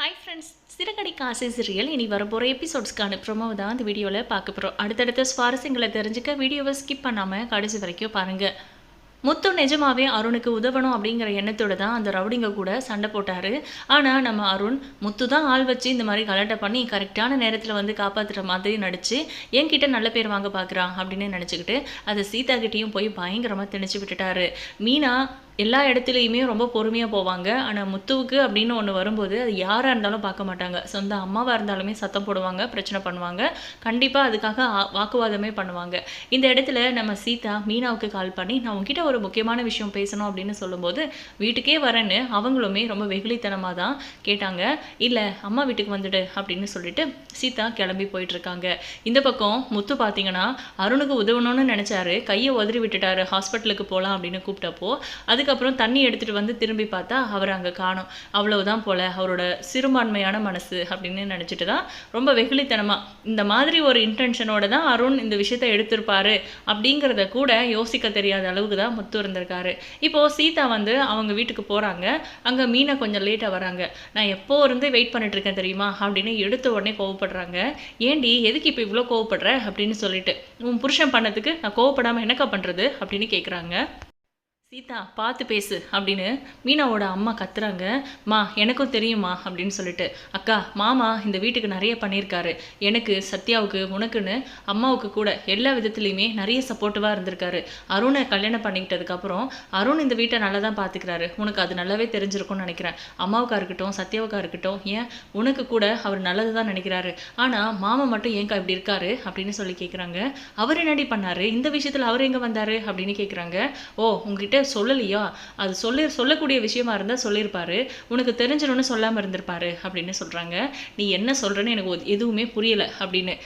Hi friends சிறகடி காசி real இனி வரப்போகிற எபிசோட்ஸ்க்கான ப்ரோமோ தான் இந்த வீடியோவில் பார்க்க போகிறோம் அடுத்தடுத்த சுவாரஸ்யங்களை தெரிஞ்சுக்க வீடியோவை ஸ்கிப் பண்ணாமல் கடைசி வரைக்கும் பாருங்கள் முத்து நிஜமாவே அருணுக்கு உதவணும் அப்படிங்கிற எண்ணத்தோடு தான் அந்த ரவுடிங்க கூட சண்டை போட்டார். ஆனால் நம்ம அருண் முத்து தான் ஆள் வச்சு இந்த மாதிரி கலட்டை பண்ணி கரெக்டான நேரத்தில் வந்து காப்பாற்றுற மாதிரி நடித்து என்கிட்ட நல்ல பேர் வாங்க பார்க்குறான் அப்படின்னு நினச்சிக்கிட்டு அதை சீதா கிட்டேயும் போய் பயங்கரமாக திணிச்சு விட்டுட்டாரு. மீனா எல்லா இடத்துலையுமே ரொம்ப பொறுமையாக போவாங்க. ஆனால் முத்துவுக்கு அப்படின்னு ஒன்று வரும்போது அது யாராக இருந்தாலும் பார்க்க மாட்டாங்க. சொந்த அம்மாவாக இருந்தாலுமே சத்தம் போடுவாங்க பிரச்சனை பண்ணுவாங்க. கண்டிப்பாக அதுக்காக ஆ- வாக்குவாதமே பண்ணுவாங்க. இந்த இடத்துல நம்ம சீதா மீனாவுக்கு கால் பண்ணி நான் உங்ககிட்ட ஒரு முக்கியமான விஷயம் பேசணும் அப்படின்னு சொல்லும்போது வீட்டுக்கே வரேன்னு அவங்களுமே ரொம்ப வெகுளித்தனமாக தான் கேட்டாங்க. இல்லை அம்மா வீட்டுக்கு வந்துடு அப்படின்னு சொல்லிட்டு சீதா கிளம்பி போயிட்டுருக்காங்க. இந்த பக்கம் முத்து பார்த்தீங்கன்னா அருணுக்கு உதவணும்னு நினச்சாரு. கையை உதறி விட்டுட்டாரு. ஹாஸ்பிட்டலுக்கு போகலாம் அப்படின்னு கூப்பிட்டப்போ அதுக்கு அதுக்கப்புறம் தண்ணி எடுத்துகிட்டு வந்து திரும்பி பார்த்தா அவர் அங்கே காணும். அவ்வளவுதான் போல அவரோட சிறுபான்மையான மனசு அப்படின்னு நினச்சிட்டு தான் ரொம்ப வெகுளித்தனமாக இந்த மாதிரி ஒரு இன்டென்ஷனோட தான் அருண் இந்த விஷயத்த எடுத்திருப்பாரு அப்படிங்கிறத கூட யோசிக்க தெரியாத அளவுக்கு தான் முத்து இருந்திருக்காரு. இப்போது சீதா வந்து அவங்க வீட்டுக்கு போகிறாங்க அங்கே மீனா கொஞ்சம் லேட்டாக வராங்க. நான் எப்போ இருந்து வெயிட் பண்ணிட்டு இருக்கேன் தெரியுமா? அப்படின்னு எடுத்த உடனே கோவப்படுறாங்க. ஏண்டி எதுக்கு இப்போ இவ்வளோ கோவப்படுற? அப்படின்னு சொல்லிட்டு உன் புருஷன் பண்ணதுக்கு நான் கோவப்படாமல் என்னக்கா பண்ணுறது அப்படின்னு கேட்குறாங்க சீதா பார்த்து பேசு அப்படின்னு மீனாவோட அம்மா கத்துறாங்க. மா எனக்கும் தெரியுமா அப்படின்னு சொல்லிட்டு. அக்கா மாமா இந்த வீட்டுக்கு நிறைய பண்ணியிருக்காரு. எனக்கு சத்யாவுக்கு உனக்குன்னு அம்மாவுக்கு கூட எல்லா விதத்துலையுமே நிறைய சப்போர்ட்டிவாக இருந்திருக்காரு. அருணை கல்யாணம் பண்ணிக்கிட்டதுக்கப்புறம் அருண் இந்த வீட்டை நல்லா தான் பார்த்துக்கிறாரு உனக்கு அது நல்லாவே தெரிஞ்சிருக்கும்னு நினைக்கிறேன். அம்மாவுக்கா இருக்கட்டும் சத்யாவுக்கா இருக்கட்டும் ஏன் உனக்கு கூட அவர் நல்லது தான் நினைக்கிறாரு. ஆனால் மாமா மட்டும் ஏங்கா இப்படி இருக்காரு? அப்படின்னு சொல்லி கேட்குறாங்க அவர் என்னடி பண்ணாரு? இந்த விஷயத்தில் அவர் எங்கே வந்தார்? அப்படின்னு கேட்குறாங்க ஓ உங்ககிட்ட சொல்லலையா? அது சொல்லி சொல்லக்கூடிய விஷயமா இருந்தால் சொல்லியிருப்பாரு. உனக்கு தெரிஞ்சிடும்னு சொல்லாமல் இருந்திருப்பாரு அப்படின்னு சொல்கிறாங்க நீ என்ன சொல்கிறேன்னு எனக்கு ஒ- எதுவுமே புரியலை அப்படின்னு.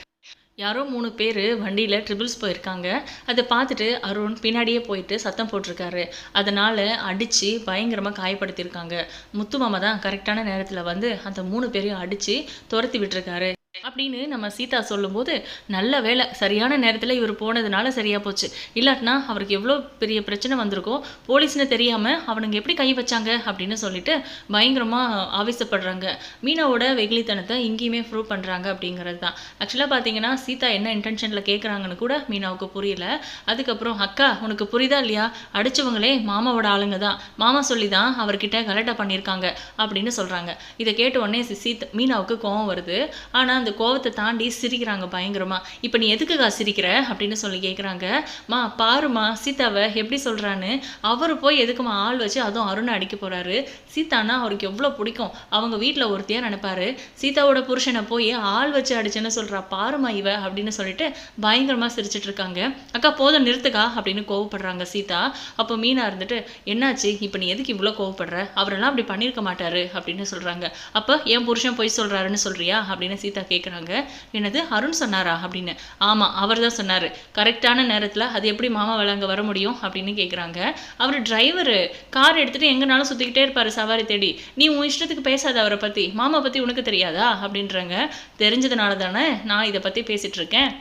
யாரோ மூணு பேர் வண்டியில் ட்ரிபிள்ஸ் போயிருக்காங்க. அதை பார்த்துட்டு அருண் பின்னாடியே போயிட்டு சத்தம் போட்டிருக்காரு. அதனால் அடித்து பயங்கரமாக காயப்படுத்தியிருக்காங்க. முத்து மாமா தான் கரெக்டான நேரத்தில் வந்து அந்த மூணு பேரையும் அடித்து துரத்தி விட்டுருக்காரு. அப்படின்னு நம்ம சீதா சொல்லும்போது நல்ல வேலை சரியான நேரத்தில் இவர் போனதுனால சரியாக போச்சு. இல்லாட்டினா அவருக்கு எவ்வளோ பெரிய பிரச்சனை வந்திருக்கோ போலீஸ்னு தெரியாமல் அவனுங்க எப்படி கை வச்சாங்க அப்படின்னு சொல்லிட்டு பயங்கரமாக ஆவேசப்படுறாங்க. மீனாவோட வெகுளித்தனத்தை இங்கேயுமே ப்ரூவ் பண்ணுறாங்க அப்படிங்கிறது தான். ஆக்சுவலாக பார்த்தீங்கன்னா சீதா என்ன இன்டென்ஷனில் கேட்குறாங்கன்னு கூட மீனாவுக்கு புரியல. அதுக்கப்புறம் அக்கா உனக்கு புரியுதா இல்லையா? அடித்தவங்களே மாமாவோட ஆளுங்க தான். மாமா சொல்லி தான் அவர்கிட்ட கலெக்டாக பண்ணியிருக்காங்க அப்படின்னு சொல்கிறாங்க இதை கேட்ட உடனே சீத் சீதா மீனாவுக்கு கோவம் வருது. ஆனால் அந்த கோவத்தை தாண்டி சிரிக்கிறாங்க பயங்கரமா. இப்போ நீ எதுக்குக்கா சிரிக்கிற? அப்படின்னு சொல்லி கேட்குறாங்க மா பாருமா சீதாவை எப்படி சொல்கிறான்னு அவர் போய் எதுக்குமா ஆள் வச்சு அதுவும் அருணை அடிக்க போகிறாரு சீதானா அவருக்கு எவ்வளோ பிடிக்கும்? அவங்க வீட்டில் ஒருத்தையாக நினைப்பாரு. சீதாவோட புருஷனை போய் ஆள் வச்சு அடிச்சேன்னு சொல்கிறா பாருமா இவ அப்படின்னு சொல்லிட்டு பயங்கரமாக சிரிச்சிட்டு இருக்காங்க. அக்கா போதும் நிறுத்துக்கா அப்படின்னு கோவப்படுறாங்க சீதா. அப்போ மீனா இருந்துட்டு என்னாச்சு? இப்போ நீ எதுக்கு இவ்வளோ கோவப்படுற? அவரெல்லாம் அப்படி பண்ணியிருக்க மாட்டாரு அப்படின்னு சொல்கிறாங்க அப்போ என் புருஷன் போய் சொல்கிறாருன்னு சொல்கிறியா அப்படின்னு சீதா கேட்குறாங்க என்னது? அருண் சொன்னாரா? அப்படின்னு. ஆமாம் அவர் தான் சொன்னார். கரெக்டான நேரத்தில் அது எப்படி மாமா அங்கே வர முடியும்? அப்படின்னு கேட்குறாங்க அவர் டிரைவரு கார் எடுத்துகிட்டு எங்கனாலும் சுற்றிக்கிட்டே இருப்பார் சவாரி தேடி நீ உன் இஷ்டத்துக்கு பேசாத அவரை பற்றி மாமா பற்றி உனக்கு தெரியாதா? அப்படின்றாங்க. தெரிஞ்சதுனால தானே நான் இதை பற்றி பேசிகிட்ருக்கேன்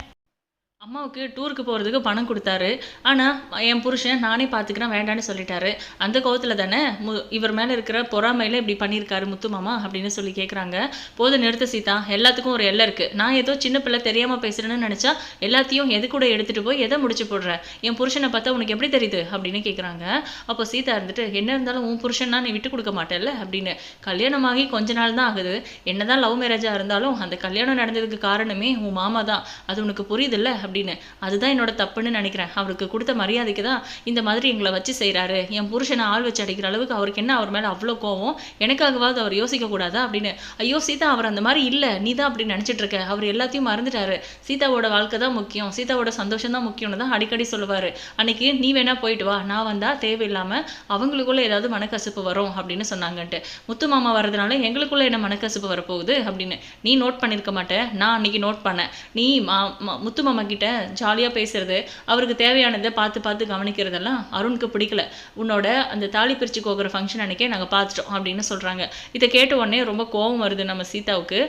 அம்மாவுக்கு டூருக்கு போகிறதுக்கு பணம் கொடுத்தாரு. ஆனால் என் புருஷன் நானே பார்த்துக்கிறேன் வேண்டான்னு சொல்லிட்டாரு. அந்த கோவத்தில் தானே மு இவர் மேலே இருக்கிற பொறாமையில் இப்படி பண்ணியிருக்காரு முத்து மாமா அப்படின்னு சொல்லி கேட்குறாங்க போது நிறுத்த சீதா. எல்லாத்துக்கும் ஒரு எல்லை இருக்குது நான் ஏதோ சின்ன பிள்ளை தெரியாமல் பேசுகிறேன்னு நினச்சா எல்லாத்தையும் எது கூட எடுத்துகிட்டு போய் எதை முடிச்சு போடுறேன் என் புருஷனை பார்த்தா உனக்கு எப்படி தெரியுது? அப்படின்னு கேட்குறாங்க அப்போ சீதா இருந்துட்டு என்ன இருந்தாலும் உன் புருஷன்னா நீ விட்டு கொடுக்க மாட்டேல்ல? அப்படின்னு. கல்யாணமாகி கொஞ்ச நாள் தான் ஆகுது. என்னதான் லவ் மேரேஜாக இருந்தாலும் அந்த கல்யாணம் நடந்ததுக்கு காரணமே உன் மாமா தான். அது உனக்கு புரியுதுல்ல? அப்படின்னு. அதுதான் என்னோட தப்புன்னு நினைக்கிறேன். அவருக்கு கொடுத்த மரியாதைக்கு தான் இந்த மாதிரி எங்களை வச்சு செய்கிறாரு என் புருஷனை ஆள் வச்சு அடிக்கிற அளவுக்கு அவருக்கு என்ன அவர் மேலே அவ்வளோ கோவம்? எனக்காகவாவது அவர் யோசிக்க கூடாதா அப்படின்னு. ஐயோ சீதா அவர் அந்த மாதிரி இல்லை. நீ தான் அப்படி நினச்சிட்டு இருக்க. அவர் எல்லாத்தையும் மறந்துட்டாரு. சீதாவோட வாழ்க்கை தான் முக்கியம். சீதாவோட சந்தோஷம் தான் முக்கியம்னு தான் அடிக்கடி சொல்லுவார். அன்னைக்கு நீ வேணா போயிட்டு வா. நான் வந்தால் தேவையில்லாமல் அவங்களுக்குள்ள ஏதாவது மனக்கசப்பு வரும் அப்படின்னு சொன்னாங்கன்ட்டு. முத்து மாமா வர்றதுனால எங்களுக்குள்ள என்ன மனக்கசப்பு வரப்போகுது அப்படின்னு. நீ நோட் பண்ணியிருக்க மாட்டேன் நான் அன்னைக்கு நோட் பண்ணேன். நீ மா மா- முத்து மாமா கிட்ட ஜாலியாக பேசுறது. அவருக்கு தேவையானதை பார்த்து பார்த்து கவனிக்கிறதெல்லாம் அருணுக்கு பிடிக்கல. உன்னோட அந்த தாலி பிரித்து கோக்குற ஃபங்க்ஷன் அன்னைக்கே நாங்கள் பார்த்துட்டோம் அப்படின்னு சொல்கிறாங்க இதை கேட்ட உடனே ரொம்ப கோவம் வருது நம்ம சீதாவுக்கு.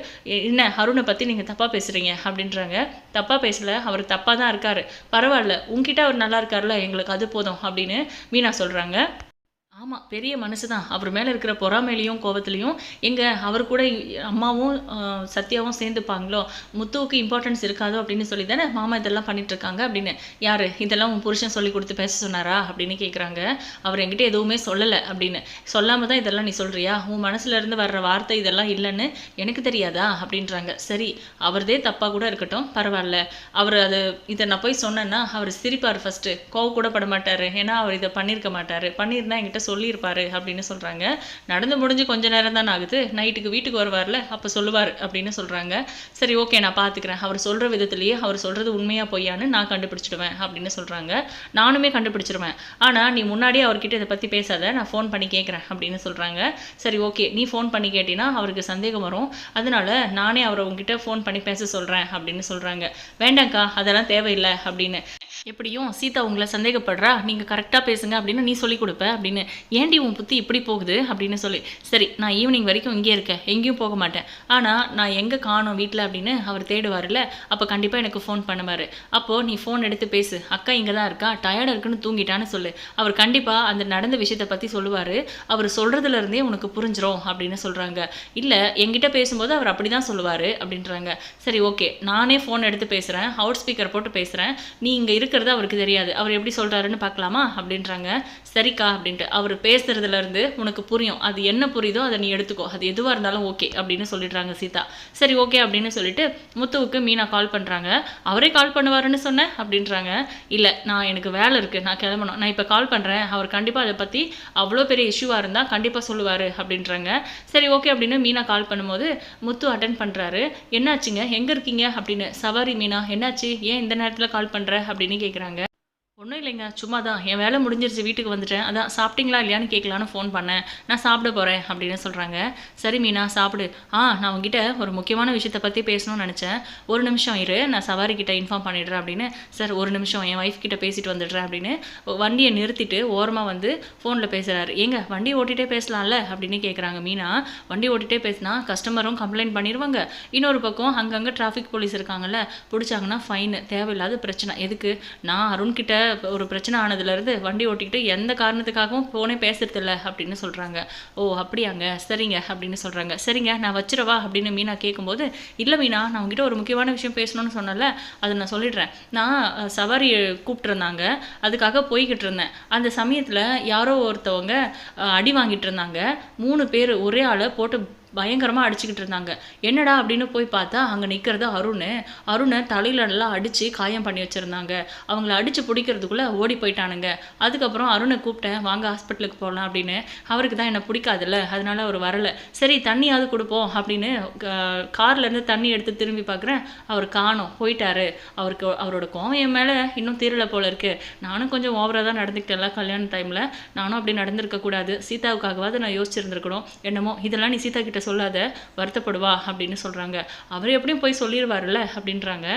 என்ன அருணை பற்றி நீங்கள் தப்பாக பேசுகிறீங்க அப்படின்றாங்க. தப்பாக பேசல. அவர் தப்பாக தான் இருக்காரு. பரவாயில்ல. உங்ககிட்ட அவர் நல்லா இருக்கார்ல எங்களுக்கு அது போதும். அப்படின்னு மீனா சொல்கிறாங்க ஆமாம் பெரிய மனசு தான். அவர் மேலே இருக்கிற பொறாமையிலையும் கோவத்துலையும் எங்கே அவர் கூட அம்மாவும், சத்யாவும் சேர்ந்துப்பாங்களோ, முத்துவுக்கு இம்பார்ட்டன்ஸ் இருக்காதோ அப்படின்னு சொல்லி தானே மாமா இதெல்லாம் பண்ணிட்டுருக்காங்க அப்படின்னு. யார் இதெல்லாம் உன் புருஷன் சொல்லிக் கொடுத்து பேச சொன்னாரா? அப்படின்னு கேட்குறாங்க. அவர் என்கிட்ட எதுவுமே சொல்லலை அப்படின்னு. சொல்லாமல் தான் இதெல்லாம் நீ சொல்கிறியா உன் மனசுலேருந்து வர்ற வார்த்தை இதெல்லாம் இல்லைன்னு எனக்கு தெரியாதா? அப்படின்றாங்க. சரி, அவர்தே தப்பாக கூட இருக்கட்டும், பரவாயில்ல அவர் அது இதை நான் போய் சொன்னேன்னா, அவர் சிரிப்பார் ஃபர்ஸ்ட்டு. கோவ கூட பட மாட்டார் ஏன்னா, அவர் இதை பண்ணியிருக்க மாட்டார் பண்ணியிருந்தா என்கிட்ட சொல்லியிருப்பாரு அப்படின்னு சொல்றாங்க. நடந்து முடிஞ்சு கொஞ்ச நேரம் தானே ஆகுது. நைட்டுக்கு வீட்டுக்கு வருவார்ல, அப்போ சொல்லுவார் அப்படின்னு சொல்றாங்க. சரி ஓகே நான் பார்த்துக்கிறேன். அவர் சொல்ற விதத்துலேயே அவர் சொல்றது உண்மையா பொய்யான்னு நான் கண்டுபிடிச்சிடுவேன் அப்படின்னு சொல்றாங்க. நானுமே கண்டுபிடிச்சிருவேன். ஆனா, நீ முன்னாடியே அவர்கிட்ட இதை பற்றி பேசாத. நான் ஃபோன் பண்ணி கேட்குறேன் அப்படின்னு சொல்கிறாங்க சரி ஓகே. நீ ஃபோன் பண்ணி கேட்டீன்னா, அவருக்கு சந்தேகம் வரும். அதனால நானே அவரை உங்ககிட்ட ஃபோன் பண்ணி பேச சொல்கிறேன் அப்படின்னு சொல்கிறாங்க வேண்டாங்க்கா அதெல்லாம் தேவையில்லை அப்படின்னு. எப்படியும் சீதா உங்களை சந்தேகப்படுறா. நீங்கள் கரெக்டாக பேசுங்க அப்படின்னு நீ சொல்லிக் கொடுப்ப அப்படின்னு. ஏண்டி உன் புத்தி இப்படி போகுது? அப்படின்னு சொல்லி. சரி நான் ஈவினிங் வரைக்கும் இங்கேயே இருக்கேன். எங்கேயும் போக மாட்டேன். ஆனால் நான் எங்கே காணும் வீட்டில் அப்படின்னு அவர் தேடுவார்ல அப்போ கண்டிப்பாக எனக்கு ஃபோன் பண்ணுவார் அப்போது நீ ஃபோன் எடுத்து பேசு. அக்கா இங்கே தான் இருக்கா. டயர்டாக இருக்குன்னு தூங்கிட்டான்னு சொல்லு. அவர் கண்டிப்பாக அந்த நடந்த விஷயத்தை பற்றி சொல்லுவார் அவர் சொல்கிறதுலேருந்தே உனக்கு புரிஞ்சிரும் அப்படின்னு சொல்கிறாங்க இல்லை எங்கிட்ட பேசும்போது அவர் அப்படி தான் சொல்லுவார் அப்படின்றாங்க. சரி ஓகே. நானே ஃபோன் எடுத்து பேசுகிறேன் அவுட் ஸ்பீக்கர் போட்டு பேசுகிறேன் நீ இருக்க இருக்கிறது அவருக்கு தெரியாது. அவர் எப்படி சொல்கிறாருன்னு பார்க்கலாமா? அப்படின்றாங்க. சரிக்கா அப்படின்ட்டு. அவர் பேசுறதுல இருந்து உனக்கு புரியும். அது என்ன புரியுதோ அதை நீ எடுத்துக்கோ. அது எதுவாக இருந்தாலும் ஓகே அப்படின்னு சொல்லிடுறாங்க சீதா. சரி ஓகே அப்படின்னு சொல்லிட்டு முத்துவுக்கு மீனா கால் பண்ணுறாங்க அவரே கால் பண்ணுவாருன்னு சொன்னேன் அப்படின்றாங்க. இல்லை நான் எனக்கு வேலை இருக்குது நான் கிளம்பணும். நான் இப்போ கால் பண்ணுறேன் அவர் கண்டிப்பாக அதை பற்றி அவ்வளோ பெரிய இஷ்யூவாக இருந்தால் கண்டிப்பாக சொல்லுவார் அப்படின்றாங்க. சரி ஓகே அப்படின்னு மீனா கால் பண்ணும்போது முத்து அட்டன் பண்ணுறாரு என்னாச்சுங்க? எங்கே இருக்கீங்க? அப்படின்னு. சவாரி மீனா. என்னாச்சு? ஏன் இந்த நேரத்தில் கால் பண்ணுற அப்படின்னு கேட்குறாங்க. ஒன்றும் இல்லைங்க சும்மா தான் என் வேலை முடிஞ்சிருச்சு வீட்டுக்கு வந்துட்டேன். அதான் சாப்பிட்டீங்களா இல்லையான்னு கேட்கலான்னு ஃபோன் பண்ணேன். நான் சாப்பிட போகிறேன் அப்படின்னு சொல்கிறாங்க சரி மீனா சாப்பிடு. ஆ நான் உங்ககிட்ட ஒரு முக்கியமான விஷயத்தை பற்றி பேசணும்னு நினச்சேன். ஒரு நிமிஷம் இரு நான் சவாரி கிட்ட இன்ஃபார்ம் பண்ணிடுறேன் அப்படின்னு. சார் ஒரு நிமிஷம் என் ஒய்ஃப் கிட்ட பேசிட்டு வந்துடுறேன் அப்படின்னு. வண்டியை நிறுத்திட்டு ஓரமாக வந்து ஃபோனில் பேசுகிறாரு ஏங்க வண்டி ஓட்டிகிட்டே பேசலாம்ல? அப்படின்னு கேட்குறாங்க மீனா. வண்டி ஓட்டிகிட்டே பேசினா கஸ்டமரும் கம்ப்ளைண்ட் பண்ணிடுவாங்க. இன்னொரு பக்கம் அங்கங்கே டிராஃபிக் போலீஸ் இருக்காங்கல்ல பிடிச்சாங்கன்னா ஃபைனு தேவையில்லாத பிரச்சனை. எதுக்கு? நான் அருண்கிட்ட ஒரு பிரச்சனை ஆனதுலேருந்து வண்டி ஓட்டிக்கிட்டு எந்த காரணத்துக்காகவும் ஃபோனே பேசுறதில்ல அப்படின்னு சொல்கிறாங்க ஓ அப்படியாங்க. சரிங்க அப்படின்னு சொல்கிறாங்க சரிங்க நான் வச்சிரவா அப்படின்னு மீனா கேட்கும்போது இல்லை மீனா நான் உங்ககிட்ட ஒரு முக்கியமான விஷயம் பேசணும்னு சொன்னல அதை நான் சொல்லிடுறேன். நான் சவாரி கூப்பிட்டுருந்தாங்க அதுக்காக போய்கிட்டு இருந்தேன். அந்த சமயத்தில் யாரோ ஒருத்தவங்க அடி வாங்கிட்டு இருந்தாங்க. மூணு பேர் ஒரே ஆளை போட்டு பயங்கரமாக அடிச்சுக்கிட்டு இருந்தாங்க. என்னடா அப்படின்னு போய் பார்த்தா அங்கே நிற்கிறது அருண். அருணை தலையில நல்லா அடித்து காயம் பண்ணி வச்சுருந்தாங்க. அவங்கள அடித்து பிடிக்கிறதுக்குள்ளே ஓடி போயிட்டானுங்க. அதுக்கப்புறம் அருணை கூப்பிட்டேன் வாங்க ஹாஸ்பிட்டலுக்கு போகலாம் அப்படின்னு. அவருக்கு தான் என்னை பிடிக்காதுல்ல அதனால் அவர் வரலை. சரி தண்ணியாவது கொடுப்போம் அப்படின்னு கார்லேருந்து தண்ணி எடுத்து திரும்பி பார்க்குறேன். அவர் காணும் போயிட்டாரு. அவருக்கு அவரோட கோவம் என் மேலே இன்னும் தீரலை போல இருக்கு. நானும் கொஞ்சம் ஓவராக தான் நடந்துக்கிட்டேன்ல கல்யாண டைமில் நானும் அப்படி நடந்திருக்கக்கூடாது சீதாவுக்காகவாது நான் யோசிச்சிருந்துருக்கணும். என்னமோ இதெல்லாம் நீ சீதா கிட்ட சொல்லாத வருத்தப்படுவா அப்படின்னு சொல்கிறாங்க அவர் எப்படியும் போய் சொல்லிடுவாருல்ல அப்படின்றாங்க.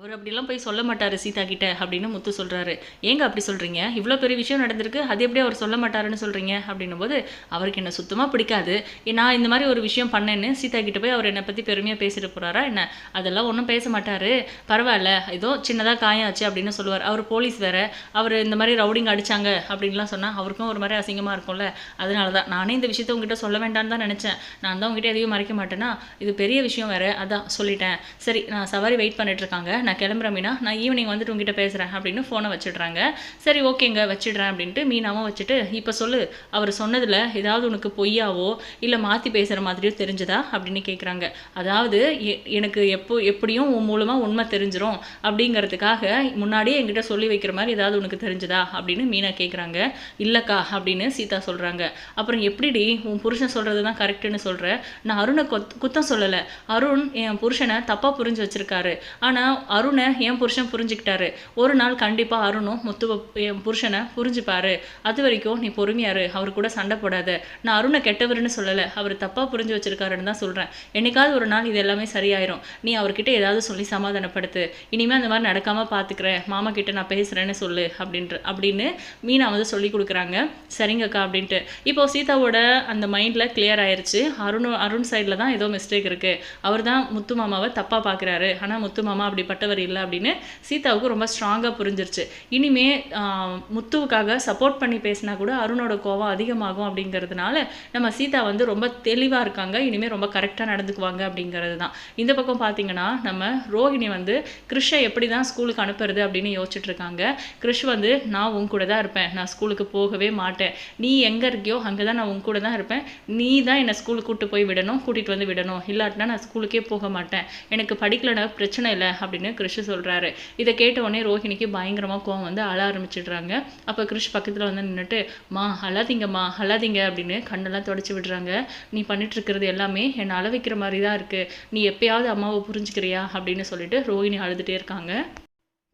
அவர் அப்படிலாம் போய் சொல்ல மாட்டார் சீதா கிட்ட அப்படின்னு முத்து சொல்கிறாரு ஏங்க அப்படி சொல்கிறீங்க இவ்வளோ பெரிய விஷயம் நடந்திருக்கு அது எப்படி அவர் சொல்ல மாட்டாருன்னு சொல்கிறீங்க அப்படின்னும் போது அவருக்கு என்ன சுத்தமாக பிடிக்காது. ஏ, நான் இந்த மாதிரி ஒரு விஷயம் பண்ணேன்னு சீதா கிட்ட போய் அவர் என்னை பற்றி பெருமையாக பேசிட்டு போகிறாரா என்ன? அதெல்லாம் ஒன்றும் பேச மாட்டார். பரவாயில்ல ஏதோ சின்னதாக காயம் ஆச்சு அப்படின்னு சொல்லுவார். அவர் போலீஸ் வேற. அவர் இந்த மாதிரி ரவுடிங் அடிச்சாங்க அப்படின்லாம் சொன்னால் அவருக்கும் ஒரு மாதிரி அசிங்கமாக இருக்கும்ல. அதனால தான் நானே இந்த விஷயத்தை உங்ககிட்ட சொல்ல வேண்டாம்னு தான் நினச்சேன். நான் தான் உங்ககிட்ட எதையும் மறைக்க மாட்டேன்னா இது பெரிய விஷயம் வேறு. அதான் சொல்லிட்டேன். சரி நான் சவாரி வெயிட் பண்ணிட்டு இருக்காங்க. நான் கிளம்புறேன் மீனா. நான் ஈவினிங் வந்துட்டு உங்ககிட்ட பேசுகிறேன் அப்படின்னு ஃபோனை வச்சிடுறாங்க. சரி ஓகேங்க வச்சிடுறேன் அப்படின்ட்டு மீனாவும் வச்சுட்டு இப்போ சொல்லு அவர் சொன்னதில் ஏதாவது உனக்கு பொய்யாவோ இல்லை மாற்றி பேசுகிற மாதிரியோ தெரிஞ்சதா? அப்படின்னு கேட்குறாங்க அதாவது எ- எனக்கு எப்போ எப்படியும் உன் மூலமாக உண்மை தெரிஞ்சிடும் அப்படிங்கிறதுக்காக முன்னாடியே என்கிட்ட சொல்லி வைக்கிற மாதிரி ஏதாவது உனக்கு தெரிஞ்சதா? அப்படின்னு மீனா கேட்குறாங்க இல்லைக்கா அப்படின்னு சீதா சொல்கிறாங்க அப்புறம் எப்படிடி உன் புருஷன் சொல்கிறது தான் கரெக்டுன்னு சொல்கிற நான் அருணை கொத் குத்தம் சொல்லலை. அருண் என் புருஷனை தப்பாக புரிஞ்சு வச்சுருக்காரு. ஆனால் அருணை என் புருஷன் புரிஞ்சுக்கிட்டாரு. ஒரு நாள் கண்டிப்பாக அருணும் முத்துவ என் புருஷனை புரிஞ்சுப்பாரு. அது வரைக்கும் நீ பொறுமையாரு அவர் கூட சண்டை போடாத. நான் அருணை கெட்டவர்னு சொல்லலை அவர் தப்பாக புரிஞ்சு வச்சிருக்காருன்னு தான் சொல்கிறேன் என்னைக்காவது ஒரு நாள் இது எல்லாமே சரியாயிரும். நீ அவர்கிட்ட ஏதாவது சொல்லி சமாதானப்படுத்து. இனிமேல் அந்த மாதிரி நடக்காமல் பார்த்துக்கிறேன் மாமா கிட்ட நான் பேசுகிறேன்னு சொல்லு அப்படின்ற அப்படின்னு மீனா வந்து சொல்லி கொடுக்குறாங்க. சரிங்கக்கா அப்படின்ட்டு. இப்போ சீதாவோட அந்த மைண்டில் கிளியர் ஆயிடுச்சு அருண் அருண் சைடில் தான் ஏதோ மிஸ்டேக் இருக்குது அவர் தான் முத்து மாமாவை தப்பாக பார்க்குறாரு ஆனால் முத்து மாமா அப்படிப்பட்ட நல்லவர் இல்லை அப்படின்னு சீதாவுக்கு ரொம்ப ஸ்ட்ராங்காக புரிஞ்சிருச்சு. இனிமே முத்துவுக்காக சப்போர்ட் பண்ணி பேசினா கூட அருணோட கோவம் அதிகமாகும் அப்படிங்கிறதுனால நம்ம சீதா வந்து ரொம்ப தெளிவாக இருக்காங்க. இனிமேல் ரொம்ப கரெக்டாக நடந்துக்குவாங்க அப்படிங்கிறது தான் இந்த பக்கம் பார்த்தீங்கன்னா நம்ம ரோஹிணி வந்து கிருஷை எப்படி தான் ஸ்கூலுக்கு அனுப்புறது அப்படின்னு யோசிச்சுட்டு இருக்காங்க கிருஷ் வந்து நான் உன் கூட தான் இருப்பேன். நான் ஸ்கூலுக்கு போகவே மாட்டேன். நீ எங்கே இருக்கியோ அங்கே தான் நான் உன் கூட தான் இருப்பேன். நீ தான் என்னை ஸ்கூலுக்கு கூட்டு போய் விடணும் கூட்டிகிட்டு வந்து விடணும். இல்லாட்டினா நான் ஸ்கூலுக்கே போக மாட்டேன். எனக்கு படிக்கலன்னா பிரச்சனை இல்லை. அப்படின்னு கிருஷ் சொல்கிறாரு இதை கேட்ட உடனே ரோஹிணிக்கு பயங்கரமாக கோவம் வந்து அழ ஆரம்பிச்சிடுறாங்க. அப்போ கிருஷ் பக்கத்தில் வந்து நின்றுட்டு மா அழாதீங்கம்மா அழாதீங்க அப்படின்னு கண்ணெல்லாம் தொடச்சி விடுறாங்க. நீ பண்ணிட்டுருக்கிறது எல்லாமே என்னை அழ வைக்கிற மாதிரி தான் இருக்குது நீ எப்பயாவது அம்மாவை புரிஞ்சுக்கிறியா? அப்படின்னு சொல்லிட்டு ரோஹிணி அழுதுகிட்டே இருக்காங்க.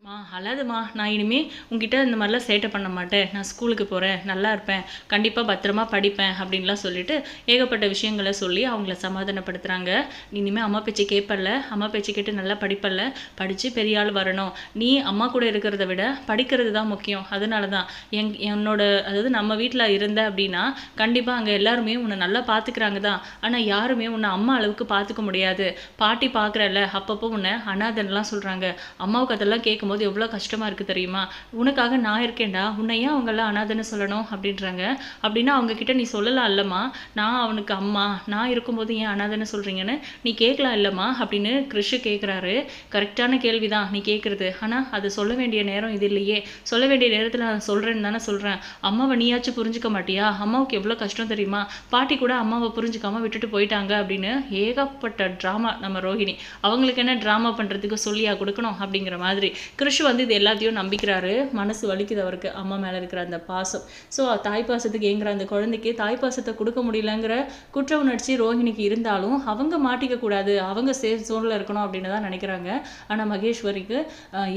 மா அழாதுமா நான் இனிமேல் உங்ககிட்ட இந்த மாதிரிலாம் சேட்டை பண்ண மாட்டேன். நான் ஸ்கூலுக்கு போகிறேன் நல்லா இருப்பேன். கண்டிப்பாக பத்திரமா படிப்பேன் அப்படின்லாம் சொல்லிட்டு ஏகப்பட்ட விஷயங்களை சொல்லி அவங்கள சமாதானப்படுத்துகிறாங்க நீ இனிமேல் அம்மா பேச்சு கேட்பல்ல. அம்மா பேச்சு கேட்டு நல்லா படிப்பல்ல. படித்து பெரிய ஆள் வரணும். நீ அம்மா கூட இருக்கிறத விட படிக்கிறது தான் முக்கியம். அதனால தான் எங் என்னோட அதாவது நம்ம வீட்டில் இருந்த அப்படின்னா கண்டிப்பாக அங்கே எல்லாருமே உன்னை நல்லா பார்த்துக்கிறாங்க தான். ஆனால் யாருமே உன்னை அம்மா அளவுக்கு பார்த்துக்க முடியாது. பாட்டி பார்க்குறல்ல அப்பப்போ உன்னை அனாதன்லாம் சொல்கிறாங்க அம்மாவுக்கு அதெல்லாம் கேட்கும்போது எவ்வளோ கஷ்டமாக இருக்குது தெரியுமா? உனக்காக நான் இருக்கேன்டா. உன்னை ஏன் அவங்கெல்லாம் அனாதைன்னு சொல்லணும் அப்படின்றாங்க. அப்படின்னா அவங்கக்கிட்ட நீ சொல்லலாம் இல்லைம்மா. நான் அவனுக்கு அம்மா. நான் இருக்கும்போது ஏன் அனாதைன்னு சொல்கிறீங்கன்னு நீ கேட்கலாம் இல்லைம்மா அப்படின்னு கிறிஷு கேட்குறாரு கரெக்டான கேள்வி தான் நீ கேட்குறது ஆனால் அது சொல்ல வேண்டிய நேரம் இது இல்லையே. சொல்ல வேண்டிய நேரத்தில் நான் சொல்கிறேன்னு தானே சொல்கிறேன் அம்மாவை நீயாச்சும் புரிஞ்சுக்க மாட்டியா? அம்மாவுக்கு எவ்வளோ கஷ்டம் தெரியுமா? பாட்டி கூட அம்மாவை புரிஞ்சுக்காம விட்டுட்டு போயிட்டாங்க அப்படின்னு ஏகப்பட்ட ட்ராமா நம்ம ரோஹிணி. அவங்களுக்கு என்ன ட்ராமா பண்ணுறதுக்கு சொல்லியா கொடுக்கணும் அப்படிங்கிற மாதிரி. கிருஷ் வந்து இது எல்லாத்தையும் நம்பிக்கிறாரு. மனசு வலிக்குது அவருக்கு. அம்மா மேலே இருக்கிற அந்த பாசம். ஸோ தாய் பாசத்துக்கு ஏங்குற அந்த குழந்தைக்கு தாய் பாசத்தை கொடுக்க முடியலங்கிற குற்ற உணர்ச்சி ரோஹிணிக்கு இருந்தாலும் அவங்க மாட்டிக்க கூடாது. அவங்க சேஃப் ஜோனில் இருக்கணும் அப்படின்னு தான் நினைக்கிறாங்க. ஆனால் மகேஸ்வரிக்கு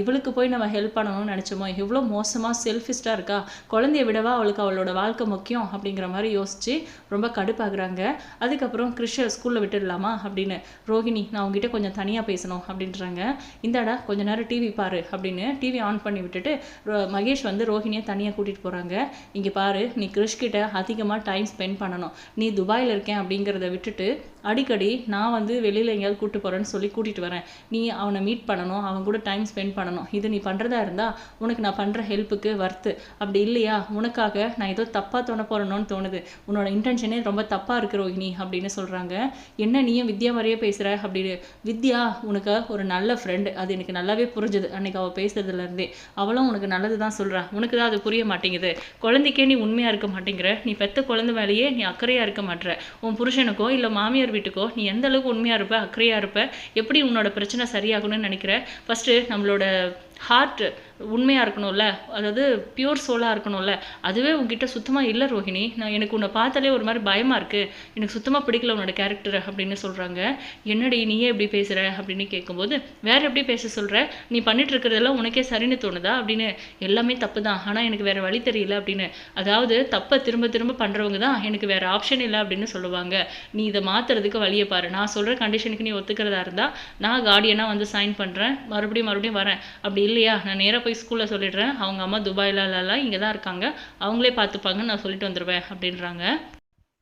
இவளுக்கு போய் நம்ம ஹெல்ப் பண்ணணும்னு நினச்சோமோ? எவ்வளோ மோசமாக செல்ஃபிஸ்டாக இருக்கா? குழந்தைய விடவா அவளுக்கு அவளோட வாழ்க்கை முக்கியம்? அப்படிங்கிற மாதிரி யோசிச்சு ரொம்ப கடுப்பாகுறாங்க. அதுக்கப்புறம் கிருஷ்ண ஸ்கூலில் விட்டுடலாமா அப்படின்னு ரோஹிணி நான் உங்ககிட்ட கொஞ்சம் தனியாக பேசணும் அப்படின்றாங்க. இந்தாடா கொஞ்ச நேரம் டிவி பாரு அப்படின்னு டிவி ஆன் பண்ணி விட்டுட்டு மகேஷ் வந்து ரோஹிணியை தனியாக கூட்டிகிட்டு போகிறாங்க இங்கே பாரு நீ கிருஷ் கிட்ட அதிகமாக டைம் ஸ்பெண்ட் பண்ணணும். நீ துபாயில் இருக்கேன் அப்படிங்கிறத விட்டுட்டு அடிக்கடி நான் வந்து வெளியில் எங்கேயாவது கூப்பிட்டு போகிறேன்னு சொல்லி கூட்டிகிட்டு வரேன். நீ அவனை மீட் பண்ணணும் அவன் கூட டைம் ஸ்பெண்ட் பண்ணணும். இது நீ பண்ணுறதா இருந்தால் உனக்கு நான் பண்ணுற ஹெல்ப்புக்கு வர்த்து அப்படி இல்லையா? உனக்காக நான் ஏதோ தப்பாக தோண போகிறேனோன்னு தோணுது. உன்னோட இன்டென்ஷனே ரொம்ப தப்பாக இருக்கு ரோஹினி அப்படின்னு சொல்கிறாங்க என்ன நீயும் வித்யா மாதிரியே பேசுகிற அப்படின்னு. வித்யா உனக்கு ஒரு நல்ல ஃப்ரெண்டு அது எனக்கு நல்லாவே புரிஞ்சுது. அன்னைக்கு அவள் பேசுறதுலேருந்தே அவளும் உனக்கு நல்லது தான் சொல்கிறா உனக்கு தான் அது புரிய மாட்டேங்குது. குழந்தைக்கே நீ உண்மையாக இருக்க மாட்டேங்கிற. நீ பெத்த குழந்தை மேலேயே நீ அக்கறையாக இருக்க மாட்டேற உன் புருஷனுக்கோ இல்லை மாமியார் வீட்டுக்கோ. நீ எந்த அளவுக்கு உண்மையாக இருப்ப அக்கறையாக இருப்ப எப்படி உன்னோட பிரச்சனை சரியாகணும்னு நினைக்கிற? ஃபஸ்ட்டு நம்மளோட ஹார்ட் உண்மையாக இருக்கணும்ல? அதாவது பியூர் சோலாக இருக்கணும்ல? அதுவே உங்ககிட்ட சுத்தமாக இல்லை ரோஹிணி. நான் எனக்கு உன்னை பார்த்தாலே ஒரு மாதிரி பயமாக இருக்குது எனக்கு சுத்தமாக பிடிக்கல உன்னோட கேரக்டர் அப்படின்னு சொல்கிறாங்க என்னடி நீயே எப்படி பேசுகிற அப்படின்னு கேட்கும்போது வேறு எப்படி பேச சொல்கிற நீ பண்ணிட்டு இருக்கிறதெல்லாம் உனக்கே சரின்னு தோணுதா? அப்படின்னு எல்லாமே தப்பு தான் ஆனால் எனக்கு வேறு வழி தெரியல அப்படின்னு. அதாவது தப்பை திரும்ப திரும்ப பண்ணுறவங்க தான் எனக்கு வேறு ஆப்ஷன் இல்லை அப்படின்னு சொல்லுவாங்க. நீ இதை மாற்றுறதுக்கு வழியை பாரு. நான் சொல்கிற கண்டிஷனுக்கு நீ ஒத்துக்கிறதா இருந்தால் நான் கார்டியனாக வந்து சைன் பண்ணுறேன் மறுபடியும் மறுபடியும் வரேன். அப்படி இல்லையா? நான் நேராக போய் ஸ்கூலில் சொல்லிடுறேன். அவங்க அம்மா துபாயிலலாம் இங்கே தான் இருக்காங்க. அவங்களே பார்த்துப்பாங்கன்னு நான் சொல்லிட்டு வந்துடுவேன் அப்படின்றாங்க.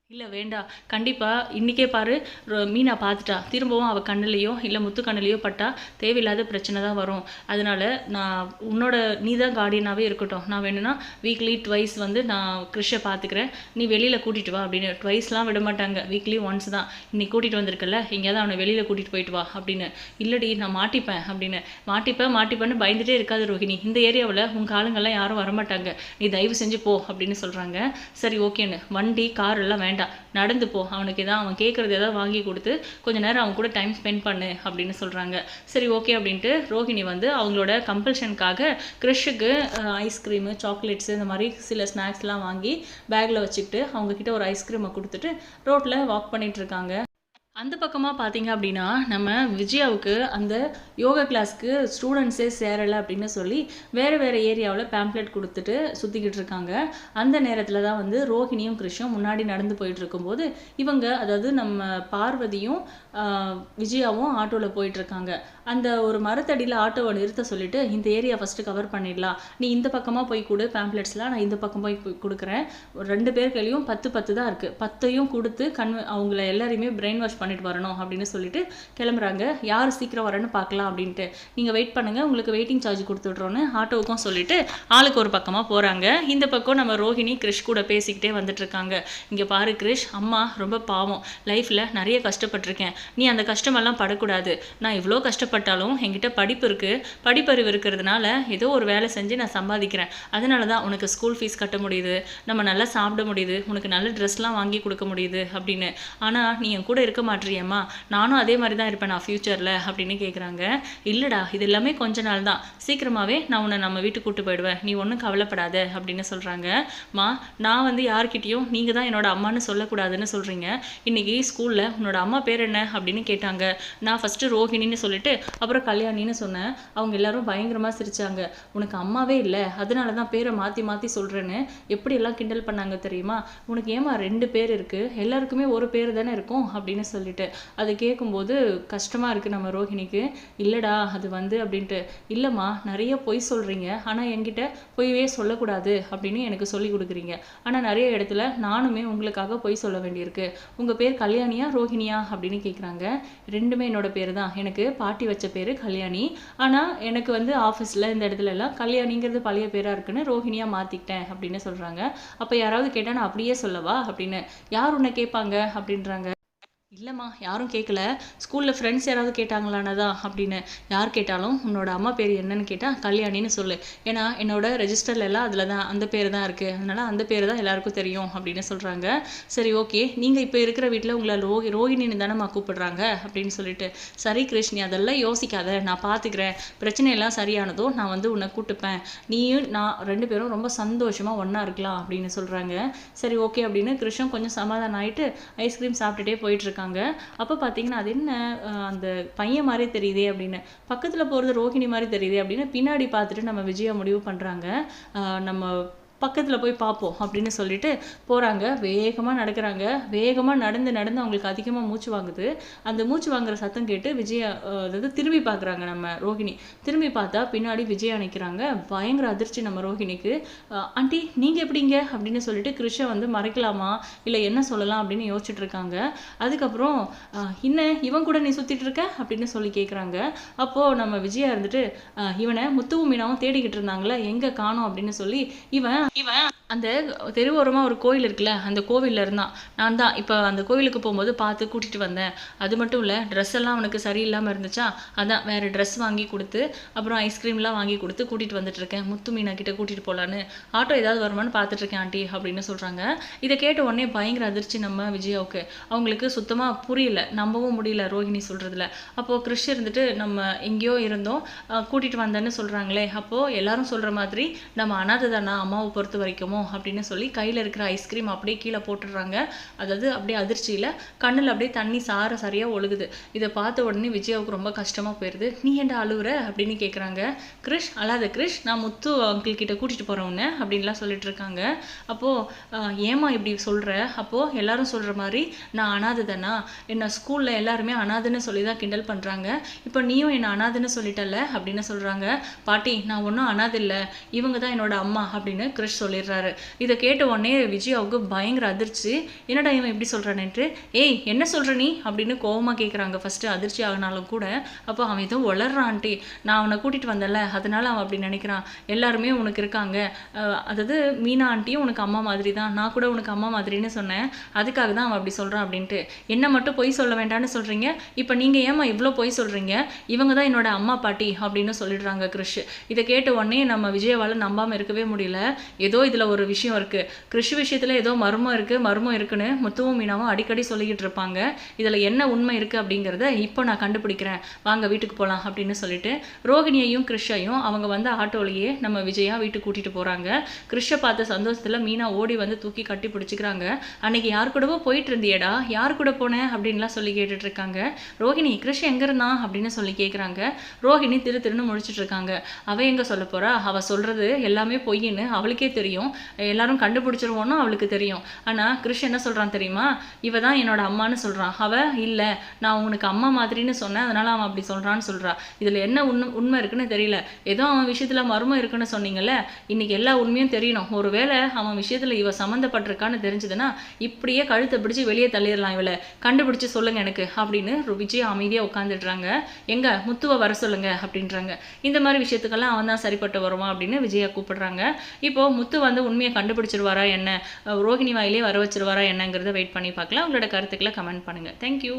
இல்லை வேண்டாம் கண்டிப்பாக இன்றைக்கே பாரு ரொ- மீனா பார்த்துட்டா திரும்பவும் அவள் கண்ணுலேயோ இல்லை முத்து கண்ணுலேயோ பட்டா தேவையில்லாத பிரச்சனை தான் வரும். அதனால் நான் உன்னோட நீ தான் கார்டியனாகவே இருக்கட்டும். நான் வேணும்னா வீக்லி ட்வைஸ் வந்து நான் கிறிஷை பார்த்துக்கிறேன் நீ வெளியில் கூட்டிகிட்டு வா அப்படின்னு. ட்வைஸ்லாம் விட மாட்டாங்க. வீக்லி ஒன்ஸ் தான். இன்னைக்கு கூட்டிகிட்டு வந்திருக்கல எங்கேயாவது அவனை வெளியில் கூட்டிகிட்டு போயிட்டு வா அப்படின்னு. இல்லடி நான் மாட்டிப்பேன் அப்படின்னு. மாட்டிப்பேன் மாட்டிப்பேன்னு பயந்துட்டே இருக்காது ரோஹிணி. இந்த ஏரியாவில் உங்கள் ஆளுங்கெல்லாம் யாரும் வரமாட்டாங்க. நீ தயவு செஞ்சு போ அப்படின்னு சொல்கிறாங்க சரி ஓகேன்னு வண்டி கார் எல்லாம் வேண்டாம். நடந்து போ. அவனுக்கு எதாவது அவன் கேட்குறது ஏதாவது வாங்கி கொடுத்து கொஞ்ச நேரம் அவன் கூட டைம் ஸ்பெண்ட் பண்ணு அப்படின்னு சொல்கிறாங்க சரி ஓகே அப்படின்ட்டு ரோஹிணி வந்து அவங்களோட கம்பல்ஷனுக்காக க்ரிஷுக்கு ஐஸ்கிரீமு சாக்லேட்ஸு இந்த மாதிரி சில ஸ்நாக்ஸ்லாம் வாங்கி பேக்கில் வச்சுக்கிட்டு அவங்கக்கிட்ட ஒரு ஐஸ்கிரீமை கொடுத்துட்டு ரோட்டில் வாக் பண்ணிகிட்ருக்காங்க அந்த பக்கமாக பார்த்தீங்க அப்படின்னா நம்ம விஜயாவுக்கு அந்த யோகா கிளாஸ்க்கு ஸ்டூடெண்ட்ஸே சேரலை அப்படின்னு சொல்லி வேறு வேறு ஏரியாவில் பேம்ப்ளெட் கொடுத்துட்டு சுற்றிக்கிட்டு இருக்காங்க. அந்த நேரத்தில் தான் வந்து ரோஹிணியும் கிருஷ்ணும் முன்னாடி நடந்து போயிட்டு இருக்கும்போது இவங்க அதாவது நம்ம பார்வதியும் விஜயாவும் ஆட்டோவில் போயிட்டுருக்காங்க அந்த ஒரு மரத்தடியில் ஆட்டோவை நிறுத்த சொல்லிட்டு இந்த ஏரியா ஃபஸ்ட்டு கவர் பண்ணிடலாம். நீ இந்த பக்கமாக போய் கொடு பேம்ப்ளெட்ஸ்லாம் நான் இந்த பக்கம் போய் கொடுக்குறேன். ரெண்டு பேர் கையிலையும் பத்து பத்து தான் இருக்குது பத்தையும் கொடுத்து கண் அவங்கள எல்லாரையுமே பிரெயின் வாஷ் பண்ணிட்டு வரணும் அப்படின்னு சொல்லிட்டு கிளம்புறாங்க. யார் சீக்கிரம் வரேன்னு பார்க்கலாம் அப்படின்ட்டு. நீங்கள் வெயிட் பண்ணுங்கள் உங்களுக்கு வெயிட்டிங் சார்ஜ் கொடுத்துட்றோன்னு ஆட்டோவுக்கும் சொல்லிட்டு ஆளுக்கு ஒரு பக்கமாக போகிறாங்க இந்த பக்கம் நம்ம ரோஹிணி கிரிஷ் கூட பேசிக்கிட்டே வந்துட்டு இருக்காங்க. இங்கே பாரு கிரிஷ் அம்மா ரொம்ப பாவம். லைஃப்பில் நிறைய கஷ்டப்பட்டிருக்கேன். நீ அந்த கஷ்டமெல்லாம் படக்கூடாது. நான் இவ்வளோ கஷ்டப்பட்டாலும் என்கிட்ட படிப்பு இருக்குது படிப்பறிவு இருக்கிறதுனால ஏதோ ஒரு வேலை செஞ்சு நான் சம்பாதிக்கிறேன். அதனால தான் உனக்கு ஸ்கூல் ஃபீஸ் கட்ட முடியுது. நம்ம நல்லா சாப்பிட முடியுது. உனக்கு நல்ல ட்ரெஸ்லாம் வாங்கி கொடுக்க முடியுது அப்படின்னு. ஆனால் நீ என் கூட இருக்க மாட்டேன் மாட்டிறியம்மா நானும் அதே மாதிரி தான் இருப்பேன் நான் ஃப்யூச்சரில் அப்படின்னு கேட்குறாங்க இல்லைடா இது எல்லாமே கொஞ்ச நாள் தான். சீக்கிரமாகவே நான் உன்னை நம்ம வீட்டுக்கு கூட்டு போயிடுவேன். நீ ஒன்றும் கவலைப்படாத அப்படின்னு சொல்கிறாங்க மா நான் வந்து யார்கிட்டயும் நீங்கள் தான் என்னோட அம்மான்னு சொல்லக்கூடாதுன்னு சொல்கிறீங்க இன்றைக்கி ஸ்கூலில் உன்னோட அம்மா பேர் என்ன? அப்படின்னு கேட்டாங்க. நான் ஃபஸ்ட்டு ரோஹிணின்னு சொல்லிட்டு அப்புறம் கல்யாணின்னு சொன்னேன். அவங்க எல்லாரும் பயங்கரமாக சிரிச்சாங்க. உனக்கு அம்மாவே இல்லை. அதனால தான் பேரை மாற்றி மாற்றி சொல்கிறேன்னு எப்படியெல்லாம் கிண்டல் பண்ணாங்க தெரியுமா? உனக்கு ஏமா ரெண்டு பேர் இருக்குது எல்லாருக்குமே ஒரு பேர் தானே இருக்கும்? அப்படின்னு சொல்லி சொல்லிட்டு. அது கேட்கும்போது கஷ்டமாக இருக்குது நம்ம ரோஹிணிக்கு. இல்லைடா அது வந்து அப்படின்ட்டு. இல்லைம்மா நிறைய பொய் சொல்கிறீங்க ஆனால் என்கிட்ட பொய்வே சொல்லக்கூடாது அப்படின்னு எனக்கு சொல்லி கொடுக்குறீங்க. ஆனால் நிறைய இடத்துல நானுமே உங்களுக்காக பொய் சொல்ல வேண்டியிருக்கு. உங்கள் பேர் கல்யாணியா ரோஹிணியா அப்படின்னு கேட்குறாங்க ரெண்டுமே என்னோட பேர் தான் எனக்கு பாட்டி வச்ச பேர் கல்யாணி. ஆனால் எனக்கு வந்து ஆஃபீஸில் இந்த இடத்துல எல்லாம் கல்யாணிங்கிறது பழைய பேராக இருக்குன்னு ரோஹிணியாக மாற்றிக்கிட்டேன் அப்படின்னு சொல்கிறாங்க அப்போ யாராவது கேட்டால் நான் அப்படியே சொல்லவா அப்படின்னு. யார் உன்னை கேட்பாங்க அப்படின்றாங்க. இல்லைம்மா யாரும் கேட்கல ஸ்கூலில் ஃப்ரெண்ட்ஸ் யாராவது கேட்டாங்களானதா? அப்படின்னு யார் கேட்டாலும் உன்னோட அம்மா பேர் என்னன்னு கேட்டால் கல்யாணின்னு சொல்லு. ஏன்னா என்னோட ரெஜிஸ்டர்ல எல்லாம் அதில் தான் அந்த பேர் தான் இருக்குது அதனால் அந்த பேர் தான் எல்லாருக்கும் தெரியும் அப்படின்னு சொல்கிறாங்க சரி ஓகே. நீங்கள் இப்போ இருக்கிற வீட்டில் உங்களை ரோஹி ரோஹிணின்னு தானேம்மா கூப்பிடுறாங்க அப்படின்னு சொல்லிட்டு சரி கிருஷ்ணி அதெல்லாம் யோசிக்காத. நான் பார்த்துக்கிறேன் பிரச்சனையெல்லாம் சரியானதோ நான் வந்து உன்னை கூட்டுப்பேன். நீயும் நான் ரெண்டு பேரும் ரொம்ப சந்தோஷமாக ஒன்றா இருக்கலாம் அப்படின்னு சொல்கிறாங்க சரி ஓகே அப்படின்னு கிருஷ்ணன் கொஞ்சம் சமாதானம் ஆகிட்டு ஐஸ்கிரீம் சாப்பிட்டுட்டே போயிட்டுருக்காங்க சொன்னாங்க அப்போ பார்த்தீங்கன்னா அது என்ன? அஹ் அந்த பையன் மாதிரி தெரியுதே அப்படின்னு. பக்கத்தில் போகிறது ரோஹிணி மாதிரி தெரியுதே அப்படின்னு பின்னாடி பார்த்துட்டு நம்ம விஜயா முடிவு பண்ணுறாங்க நம்ம பக்கத்தில் போய் பார்ப்போம் அப்படின்னு சொல்லிட்டு போகிறாங்க வேகமாக நடக்கிறாங்க. வேகமாக நடந்து நடந்து அவங்களுக்கு அதிகமாக மூச்சு வாங்குது. அந்த மூச்சு வாங்குற சத்தம் கேட்டு விஜயா அதாவது திரும்பி பார்க்குறாங்க நம்ம ரோஹிணி. திரும்பி பார்த்தா பின்னாடி விஜயா நிற்கிறாங்க பயங்கர அதிர்ச்சி நம்ம ரோஹிணிக்கு. ஆண்டி நீங்கள் எப்படிங்க? அப்படின்னு சொல்லிட்டு கிருஷை வந்து மறைக்கலாமா? இல்லை என்ன சொல்லலாம் அப்படின்னு யோசிச்சுட்டு இருக்காங்க. அதுக்கப்புறம் என்ன? இவன் கூட நீ சுற்றிட்டு இருக்க? அப்படின்னு சொல்லி கேட்குறாங்க அப்போது நம்ம விஜயா இருந்துட்டு இவனை முத்துவும் மீனாவும் தேடிக்கிட்டு இருந்தாங்களே எங்கே காணோம்? அப்படின்னு சொல்லி இவன் இவன் அந்த தெருவோரமாக ஒரு கோயில் இருக்குல்ல அந்த கோவில்ல இருந்தான். நான் தான் இப்போ அந்த கோவிலுக்கு போகும்போது பார்த்து கூட்டிகிட்டு வந்தேன். அது மட்டும் இல்லை ட்ரெஸ் எல்லாம் அவனுக்கு சரியில்லாமல் இருந்துச்சா? அதான் வேறு ட்ரெஸ் வாங்கி கொடுத்து அப்புறம் ஐஸ்கிரீம்லாம் வாங்கி கொடுத்து கூட்டிகிட்டு வந்துட்டு இருக்கேன். முத்து மீனா கிட்ட கூட்டிகிட்டு போகலான்னு ஆட்டோ ஏதாவது வருமான்னு பார்த்துட்டு இருக்கேன் ஆண்டி அப்படின்னு சொல்கிறாங்க இதை கேட்ட உடனே பயங்கர அதிர்ச்சி நம்ம விஜயாவுக்கு. அவங்களுக்கு சுத்தமாக புரியல. நம்பவும் முடியல ரோஹிணி சொல்கிறதுல அப்போது கிறிஷ் இருந்துட்டு நம்ம எங்கேயோ இருந்தோம். கூட்டிகிட்டு வந்தேன்னு சொல்கிறாங்களே அப்போது எல்லாரும் சொல்கிற மாதிரி நம்ம அனாதை தானா அம்மாவை பொறுத்த பொறுத்த வரைக்குமோ அப்படின்னு சொல்லி கையில் இருக்கிற ஐஸ்கிரீம் அப்படியே கீழே போட்டுடுறாங்க. அதாவது அப்படியே அதிர்ச்சியில் கண்ணில் அப்படியே தண்ணி சார சரியாக ஒழுகுது. இதை பார்த்த உடனே விஜயாவுக்கு ரொம்ப கஷ்டமாக போயிடுது நீ ஏன்டா அழுவுற? அப்படின்னு கேட்குறாங்க கிரிஷ் அழாத கிரிஷ் நான் முத்து அங்கிள் கிட்ட கூட்டிகிட்டு போகிறேன் உன்னை அப்படின்லாம் சொல்லிட்டு இருக்காங்க. அப்போது ஏமா இப்படி சொல்கிற அப்போது எல்லாரும் சொல்கிற மாதிரி நான் அனாதை தானா என்ன ஸ்கூலில் எல்லாருமே அனாதைன்னு சொல்லி தான் கிண்டல் பண்ணுறாங்க இப்போ நீயும் என்னை அனாதைன்னு சொல்லிட்டல அப்படின்னு சொல்கிறாங்க பாட்டி நான் ஒன்றும் அனாதை இல்லை இவங்க தான் என்னோட அம்மா அப்படின்னு கிரிஷ் சொல்லிடுறாரு. இதை கேட்ட உடனே விஜயாவுக்கு பயங்கர அதிர்ச்சி. என்னடா இவன் இப்படி சொல்கிறானேன்ட்டு ஏய் என்ன சொல்கிற நீ? அப்படின்னு கோவமாக கேட்குறாங்க ஃபஸ்ட்டு அதிர்ச்சி ஆகினாலும் கூட அப்போ அவன் எதுவும் வளர்றான்ட்டி நான் அவனை கூட்டிகிட்டு வந்தேன்ல அதனால் அவன் அப்படி நினைக்கிறான். எல்லாருமே உனக்கு இருக்காங்க. அதாவது மீனா ஆண்டியும் உனக்கு அம்மா மாதிரி தான் நான் கூட உனக்கு அம்மா மாதிரின்னு சொன்னேன். அதுக்காக தான் அவன் அப்படி சொல்கிறான் அப்படின்ட்டு. என்ன மட்டும் பொய் சொல்ல வேண்டாம்னு சொல்கிறீங்க இப்போ நீங்கள் ஏம்மா இவ்வளோ பொய் சொல்கிறீங்க இவங்க தான் என்னோட அம்மா பாட்டி அப்படின்னு சொல்லிடுறாங்க கிறிஷ் இதை கேட்ட உடனே நம்ம விஜயவால் நம்பாமல் இருக்கவே முடியல. ஏதோ இதில் ஒரு விஷயம் இருக்குது கிருஷி விஷயத்தில் ஏதோ மர்மம் இருக்குது மர்மம் இருக்குன்னு முத்துவும் மீனாவும் அடிக்கடி சொல்லிக்கிட்டு இருப்பாங்க. இதில் என்ன உண்மை இருக்குது அப்படிங்கிறத இப்போ நான் கண்டுபிடிக்கிறேன். வாங்க வீட்டுக்கு போகலாம் அப்படின்னு சொல்லிட்டு ரோகிணியையும் கிருஷ்ஷையும் அவங்க வந்து ஆட்டோலேயே நம்ம விஜயா வீட்டுக்கு கூட்டிகிட்டு போகிறாங்க கிறிஷை பார்த்த சந்தோஷத்தில் மீனா ஓடி வந்து தூக்கி கட்டி பிடிச்சிக்கிறாங்க. அன்னைக்கு யார் கூடவோ போயிட்டு இருந்தியடா யார் கூட போனேன் அப்படின்லாம் சொல்லி கேட்டுட்டு இருக்காங்க. ரோகிணி கிருஷ் எங்கே இருந்தான் அப்படின்னு சொல்லி கேட்குறாங்க ரோஹிணி திரு திருன்னு முடிச்சிட்டு இருக்காங்க. அவ எங்கே சொல்ல போகிறா அவள் சொல்கிறது எல்லாமே பொய்ன்னு அவளுக்கே அவளுக்கே தெரியும். எல்லாரும் கண்டுபிடிச்சிருவோன்னு அவளுக்கு தெரியும். ஆனால் கிருஷ் என்ன சொல்கிறான் தெரியுமா? இவ தான் என்னோட அம்மான்னு சொல்கிறான் அவ இல்லை நான் உனக்கு அம்மா மாதிரின்னு சொன்னேன். அதனால் அவன் அப்படி சொல்கிறான்னு சொல்கிறா இதில் என்ன உண்மை உண்மை இருக்குன்னு தெரியல. ஏதோ அவன் விஷயத்தில் மர்மம் இருக்குன்னு சொன்னீங்கல்ல? இன்னைக்கு எல்லா உண்மையும் தெரியணும். ஒரு வேளை அவன் விஷயத்தில் இவ சம்மந்தப்பட்டிருக்கான்னு தெரிஞ்சதுன்னா இப்படியே கழுத்தை பிடிச்சி வெளியே தள்ளிடலாம் இவளை. கண்டுபிடிச்சு சொல்லுங்கள் எனக்கு அப்படின்னு விஜய் அமைதியாக உட்காந்துடுறாங்க எங்க முத்துவை வர சொல்லுங்க அப்படின்றாங்க. இந்த மாதிரி விஷயத்துக்கெல்லாம் அவன் தான் சரிப்பட்டு வருவான் அப்படின்னு விஜயா கூப்பிடுறாங்க. இப்போ முத்து வந்து உண்மையை கண்டுபிடிச்சிருவாரா என்ன? ரோஹிணி வாயிலே வர வச்சிருவாரா என்னங்கிறத வெயிட் பண்ணி பார்க்கலாம். உங்களோட கருத்துக்களை கமெண்ட் பண்ணுங்க. தேங்க்யூ